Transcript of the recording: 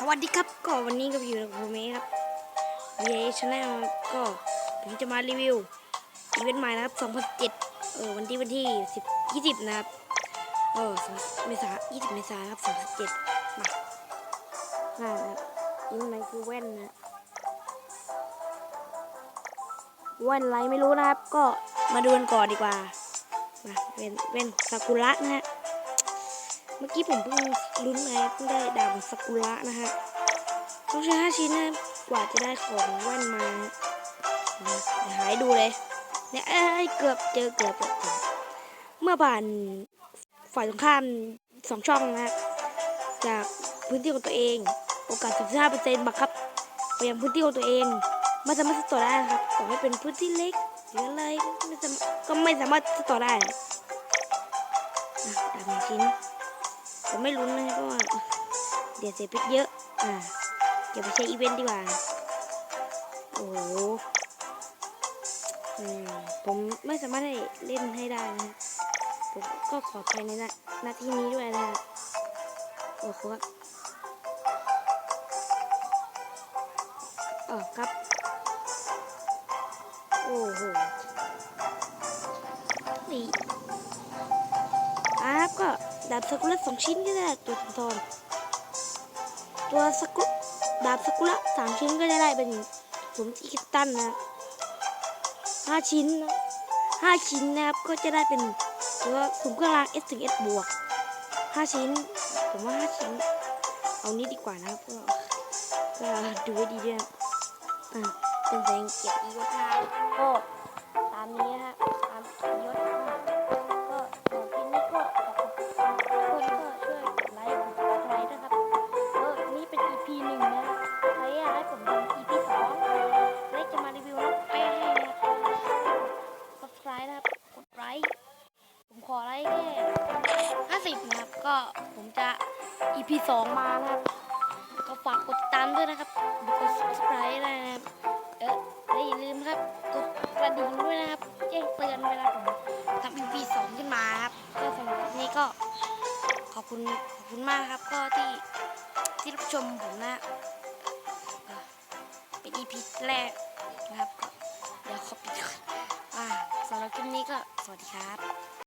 สวัสดีครับก็วันนี้ก็อยู่กับผมเองครับ VA Channel ก็ผมจะมารีวิวอีเวนต์ใหม่นะครับ 2007 เออวันที่วันที่ 10 20 นะครับ เออเมษา20 เมษาครับ 2007 มาน่าครับอีเวนต์ใหม่คือแว่นนะแว่นอะไรไม่รู้นะครับ ก็มาดูกันก่อนดีกว่ามาเว่นเว่นซากุระนะฮะ เมื่อกี้ผมเพิ่งลุ้นมาเพิ่งได้ดาบซากุระนะฮะต้องใช้ห้าชิ้นนะกว่าจะได้ของแว่นมาหายดูเลยเนี่ยเอ้ยเกือบเจอเกือบเมื่อผ่านฝ่ายตรงข้ามสองช่องนะฮะจากพื้นที่ของตัวเอง โอกาส35%บังคับไปยังพื้นที่ของตัวเองไม่สามารถสต่อได้ครับต่อให้เป็นพื้นที่เล็กหรืออะไรก็ไม่สามารถสต่อได้อะดาบหนึ่งชิ้น ผมไม่รุ้นนะเพราะว่าเดี๋ยวเสียพิษเยอะ อ่าเดี๋ยวไปใช้อีเวนต์ดีกว่า โอ้โหผมไม่สามารถให้เล่นให้ได้นะผมก็ขออภัยในหน้าที่นี้ด้วยนะฮะโอ้โหครับอ๋อครับ โอ้โหนี่ ดาบซากุระสองชิ้นก็ได้ตัวทองทองตัวซากุดาบซากุระสามชิ้นก็จะได้เป็นสมที่คิดตันนะห้าชิ้นห้าชิ้นนะครับก็จะได้เป็นตัวสุ่มเครื่องราง S ถึง S บวกห้าชิ้น ผมว่าห้าชิ้น เอานี้ดีกว่านะครับก็ก็ดูให้ดีด้วยอะเป็นแสงเกียรติยศนะก็ตามนี้นะฮะตามเกียรติ ขอไลค์แค่ห้าสิบนะครับ ก็ผมจะ EP สองมานะครับ ก็ฝากกดติดตามด้วยนะครับกด subscribe ด้วยนะครับเออและอย่าลืมครับกดกระดิ่งด้วยนะครับแจ้งเตือนเวลาผมทำ EP สองขึ้นมาครับก็สำหรับนนี้ก็ขอบคุณขอบคุณมากครับ ก็ที่ที่รับชมผมนะเป็น EP แรกนะครับก็เดี๋ยวขอปิดก่อนอ่าสำหรับคลิปนี้ก็สวัสดีครับ